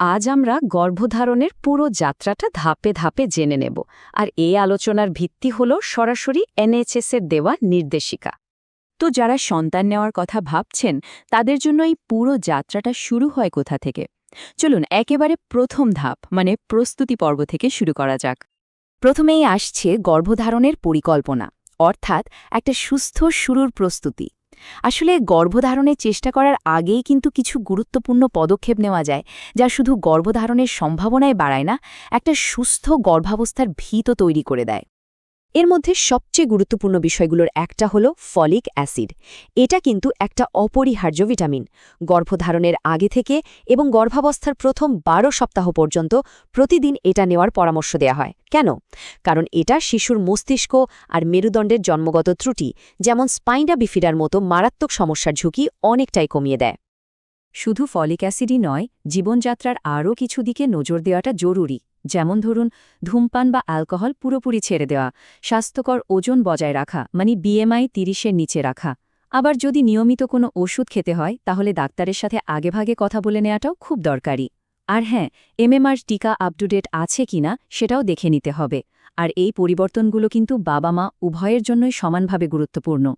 আজ আমরা গর্ভধারণের পুরো যাত্রাটা ধাপে ধাপে জেনে নেব, আর এই আলোচনার ভিত্তি হল সরাসরি এনএইচএসের দেওয়া নির্দেশিকা। তো যারা সন্তান নেওয়ার কথা ভাবছেন, তাদের জন্য এই পুরো যাত্রাটা শুরু হয় কোথা থেকে? চলুন, একেবারে প্রথম ধাপ মানে প্রস্তুতি পর্ব থেকে শুরু করা যাক। প্রথমেই আসছে গর্ভধারণের পরিকল্পনা, অর্থাৎ একটা সুস্থ শুরুর প্রস্তুতি। আসলে গর্ভধারণের চেষ্টা করার আগেই কিন্তু কিছু গুরুত্বপূর্ণ পদক্ষেপ নেওয়া যায়, যা শুধু গর্ভধারণের সম্ভাবনায় বাড়ায় না, একটা সুস্থ গর্ভাবস্থার ভীত তৈরি করে দেয়। এর মধ্যে সবচেয়ে গুরুত্বপূর্ণ বিষয়গুলোর একটা হলো ফলিক অ্যাসিড। এটা কিন্তু একটা অপরিহার্য ভিটামিন। গর্ভধারণের আগে থেকে এবং গর্ভাবস্থার প্রথম বারো সপ্তাহ পর্যন্ত প্রতিদিন এটা নেওয়ার পরামর্শ দেয়া হয়। কেন? কারণ এটা শিশুর মস্তিষ্ক আর মেরুদণ্ডের জন্মগত ত্রুটি, যেমন স্পাইন্ডা বিফিডার মতো মারাত্মক সমস্যার ঝুঁকি অনেকটাই কমিয়ে দেয়। শুধু ফলিক অ্যাসিডই নয়, জীবনযাত্রার আরও কিছু দিকে নজর দেওয়াটা জরুরি। যেমন ধরুন, ধূমপান বা অ্যালকোহল পুরোপুরি ছেড়ে দেওয়া, স্বাস্থ্যকর ওজন বজায় রাখা মানে বিএমআই তিরিশের নিচে রাখা। আবার যদি নিয়মিত কোনো ওষুধ খেতে হয়, তাহলে ডাক্তারের সাথে আগেভাগে কথা বলে নেওয়াটাও খুব দরকারি। আর হ্যাঁ এমএমআর টিকা আপটুডেট আছে কিনা সেটাও দেখে নিতে হবে। আর এই পরিবর্তনগুলো কিন্তু বাবা মা উভয়ের জন্যই সমানভাবে গুরুত্বপূর্ণ।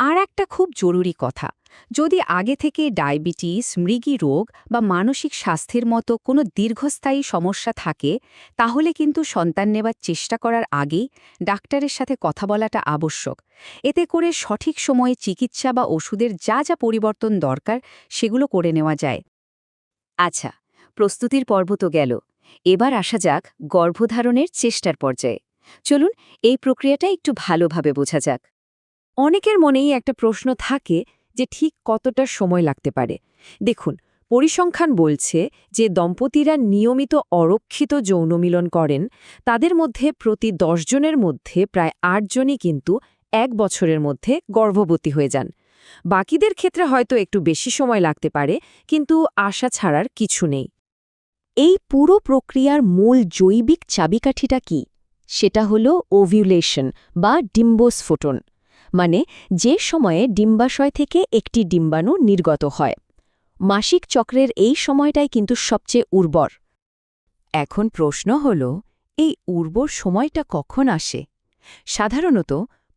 আর একটা খুব জরুরি কথা, যদি আগে থেকে ডায়াবেটিস, মৃগী রোগ বা মানসিক স্বাস্থ্যের মতো কোনো দীর্ঘস্থায়ী সমস্যা থাকে, তাহলে কিন্তু সন্তান নেবার চেষ্টা করার আগেই ডাক্তারের সাথে কথা বলাটা আবশ্যক। এতে করে সঠিক সময়ে চিকিৎসা বা ওষুধের যা যা পরিবর্তন দরকার, সেগুলো করে নেওয়া যায়। আচ্ছা প্রস্তুতির পর্ব তো গেল। এবার আসা যাক গর্ভধারণের চেষ্টার পর্যায়ে। চলুন, এই প্রক্রিয়াটা একটু ভালোভাবে বোঝা যাক। অনেকের মনেই একটা প্রশ্ন থাকে যে ঠিক কতটা সময় লাগতে পারে। দেখুন, পরিসংখ্যান বলছে যে দম্পতিরা নিয়মিত অরক্ষিত যৌনমিলন করেন, তাদের মধ্যে প্রতি জনের মধ্যে প্রায় আটজনই কিন্তু এক বছরের মধ্যে গর্ভবতী হয়ে যান। বাকিদের ক্ষেত্রে হয়তো একটু বেশি সময় লাগতে পারে, কিন্তু আশা ছাড়ার কিছু নেই। এই পুরো প্রক্রিয়ার মূল জৈবিক চাবিকাঠিটা কি? সেটা হলো ওভিউলেশন বা ডিম্বোস্ফোটন। মানে যে সময়ে ডিম্বাশয় থেকে একটি ডিম্বাণু নির্গত হয়। মাসিক চক্রের এই সময়টাই কিন্তু সবচেয়ে উর্বর। এখন প্রশ্ন হল, এই উর্বর সময়টা কখন আসে? সাধারণত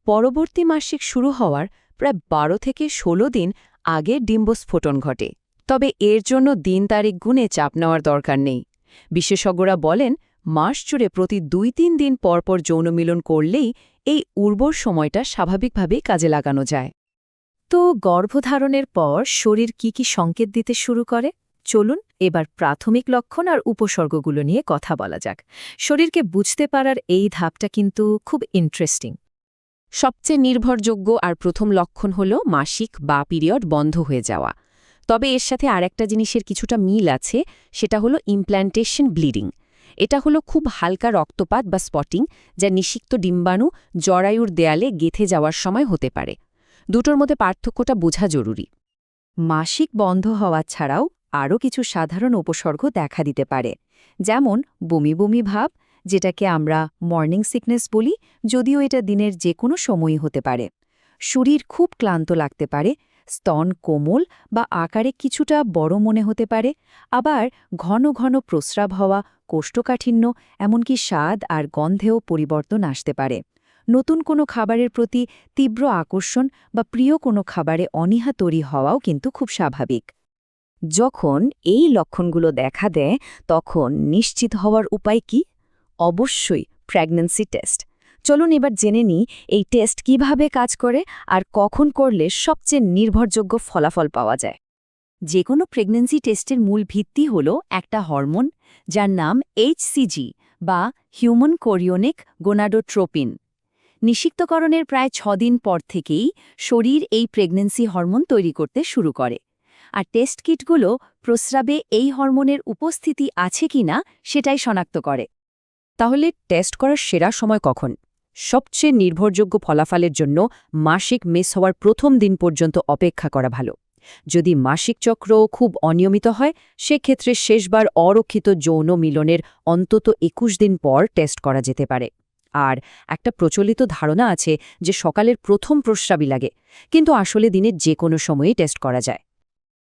পরবর্তী মাসিক শুরু হওয়ার প্রায় বারো থেকে ১৬ দিন আগে ডিম্বস্ফোটন ঘটে। তবে এর জন্য দিন তারিখ গুণে চাপ নেওয়ার দরকার নেই। বিশেষজ্ঞরা বলেন, মাস জুড়ে প্রতি দুই তিন দিন পরপর যৌনমিলন করলেই এই উর্বর সময়টা স্বাভাবিকভাবেই কাজে লাগানো যায়। তো গর্ভধারণের পর শরীর কি কি সংকেত দিতে শুরু করে? চলুন এবার প্রাথমিক লক্ষণ আর উপসর্গগুলো নিয়ে কথা বলা যাক। শরীরকে বুঝতে পারার এই ধাপটা কিন্তু খুব ইন্টারেস্টিং সবচেয়ে নির্ভরযোগ্য আর প্রথম লক্ষণ হল মাসিক বা পিরিয়ড বন্ধ হয়ে যাওয়া। তবে এর সাথে আরেকটা জিনিসের কিছুটা মিল আছে, সেটা হলো ইমপ্ল্যান্টেশন ব্লিডিং এটা হলো খুব হালকা রক্তপাত বা স্পটিং, যা নিষিক্ত ডিম্বাণু জরায়ুর দেয়ালে গেথে যাওয়ার সময় হতে পারে। দুটোর মধ্যে পার্থক্যটা বোঝা জরুরি। মাসিক বন্ধ হওয়া ছাড়াও আরও কিছু সাধারণ উপসর্গ দেখা দিতে পারে। যেমন বমি বমি ভাব, যেটাকে আমরা মর্নিং সিকনেস বলি, যদিও এটা দিনের যে কোনো সময়ই হতে পারে। শরীর খুব ক্লান্ত লাগতে পারে স্তন কোমল বা আকারে কিছুটা বড় মনে হতে পারে, আবার ঘন ঘন প্রস্রাব হওয়া কোষ্ঠকাঠিন্য, এমনকি স্বাদ আর গন্ধেও পরিবর্তন আসতে পারে। নতুন কোনো খাবারের প্রতি তীব্র আকর্ষণ বা প্রিয় কোনো খাবারে অনীহা তৈরি হওয়াও কিন্তু খুব স্বাভাবিক। যখন এই লক্ষণগুলো দেখা দেয়, তখন নিশ্চিত হওয়ার উপায় কি? অবশ্যই প্রেগন্যান্সি টেস্ট। চলুন এবার জেনে নিই এই টেস্ট কীভাবে কাজ করে আর কখন করলে সবচেয়ে নির্ভরযোগ্য ফলাফল পাওয়া যায়। যে কোনো প্রেগন্যান্সি টেস্টের মূল ভিত্তি হল একটা হরমোন, যার নাম এইচসিজি বা হিউম্যান কোরিওনিক গোনাডোট্রোপিন। নিষিক্তকরণের প্রায় ছদিন পর থেকেই শরীর এই প্রেগনেন্সি হরমোন তৈরি করতে শুরু করে। আর টেস্ট কিটগুলো প্রস্রাবে এই হরমোনের উপস্থিতি আছে কিনা সেটাই শনাক্ত করে। তাহলে টেস্ট করার সেরা সময় কখন? সবচেয়ে নির্ভরযোগ্য ফলাফলের জন্য মাসিক মিস হওয়ার প্রথম দিন পর্যন্ত অপেক্ষা করা ভালো। যদি মাসিক চক্র খুব অনিয়মিত হয়, সেক্ষেত্রে শেষবার অরক্ষিত যৌন মিলনের অন্তত একুশ দিন পর টেস্ট করা যেতে পারে। আর একটা প্রচলিত ধারণা আছে যে সকালের প্রথম প্রস্রাবই লাগে, কিন্তু আসলে দিনের যে কোনো সময়েই টেস্ট করা যায়।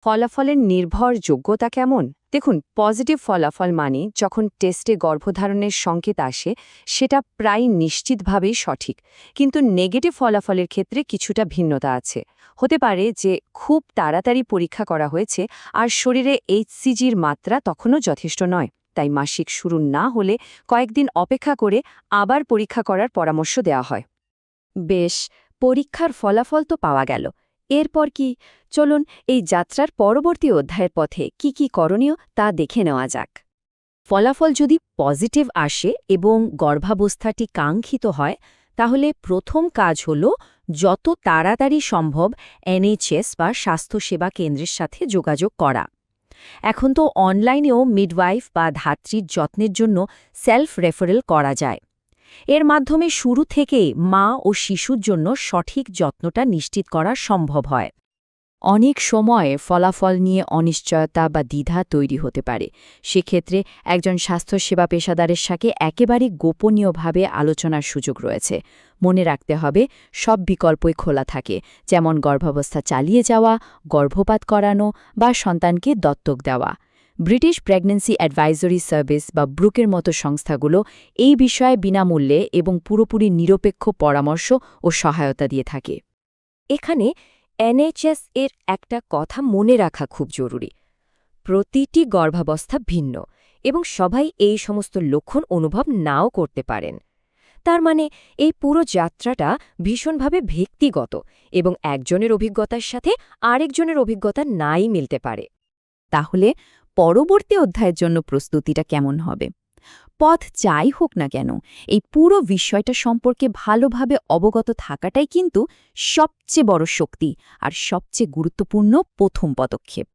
ফলাফলের নির্ভরযোগ্যতা কেমন? দেখুন পজিটিভ ফলাফল মানে যখন টেস্টে গর্ভধারণের সংকেত আসে, সেটা প্রায় নিশ্চিতভাবেই সঠিক। কিন্তু নেগেটিভ ফলাফলের ক্ষেত্রে কিছুটা ভিন্নতা আছে। হতে পারে যে খুব তাড়াতাড়ি পরীক্ষা করা হয়েছে আর শরীরে এইচসিজির মাত্রা তখনও যথেষ্ট নয়। তাই মাসিক শুরু না হলে কয়েকদিন অপেক্ষা করে আবার পরীক্ষা করার পরামর্শ দেওয়া হয়। বেশ, পরীক্ষার ফলাফল তো পাওয়া গেল। এরপর কি? চলুন এই যাত্রার পরবর্তী অধ্যায়ের পথে কি কি করণীয় তা দেখে নেওয়া যাক। ফলাফল যদি পজিটিভ আসে এবং গর্ভাবস্থাটি কাঙ্ক্ষিত হয়, তাহলে প্রথম কাজ হল যত তাড়াতাড়ি সম্ভব এনএইচএস বা স্বাস্থ্যসেবা কেন্দ্রের সাথে যোগাযোগ করা। এখন তো অনলাইনেও মিডওয়াইফ বা ধাত্রীর যত্নের জন্য সেলফ রেফারেল করা যায়। এর মাধ্যমে শুরু থেকেই মা ও শিশুর জন্য সঠিক যত্নটা নিশ্চিত করা সম্ভব হয়। অনেক সময় ফলাফল নিয়ে অনিশ্চয়তা বা দ্বিধা তৈরি হতে পারে। সেক্ষেত্রে একজন স্বাস্থ্যসেবা পেশাদারের সাথে একেবারে গোপনীয়ভাবে আলোচনার সুযোগ রয়েছে। মনে রাখতে হবে, সব বিকল্পই খোলা থাকে। যেমন গর্ভাবস্থা চালিয়ে যাওয়া, গর্ভপাত করানো বা সন্তানকে দত্তক দেওয়া। ব্রিটিশ প্রেগন্যান্সি অ্যাডভাইজরি সার্ভিস বা ব্রুকের মতো সংস্থাগুলো এই বিষয়ে বিনামূল্যে এবং পুরোপুরি নিরপেক্ষ পরামর্শ ও সহায়তা দিয়ে থাকে। এখানে এনএইচএস এর একটা কথা মনে রাখা খুব জরুরি। প্রতিটি গর্ভাবস্থা ভিন্ন এবং সবাই এই সমস্ত লক্ষণ অনুভব নাও করতে পারেন। তার মানে এই পুরো যাত্রাটা ভীষণভাবে ব্যক্তিগত এবং একজনের অভিজ্ঞতার সাথে আরেকজনের অভিজ্ঞতা নাই মিলতে পারে। তাহলে পরবর্তী অধ্যায়ের জন্য প্রস্তুতিটা কেমন হবে? পথ যাই হোক না কেন, এই পুরো বিষয়টা সম্পর্কে ভালোভাবে অবগত থাকাটাই কিন্তু সবচেয়ে বড় শক্তি আর সবচেয়ে গুরুত্বপূর্ণ প্রথম পদক্ষেপ।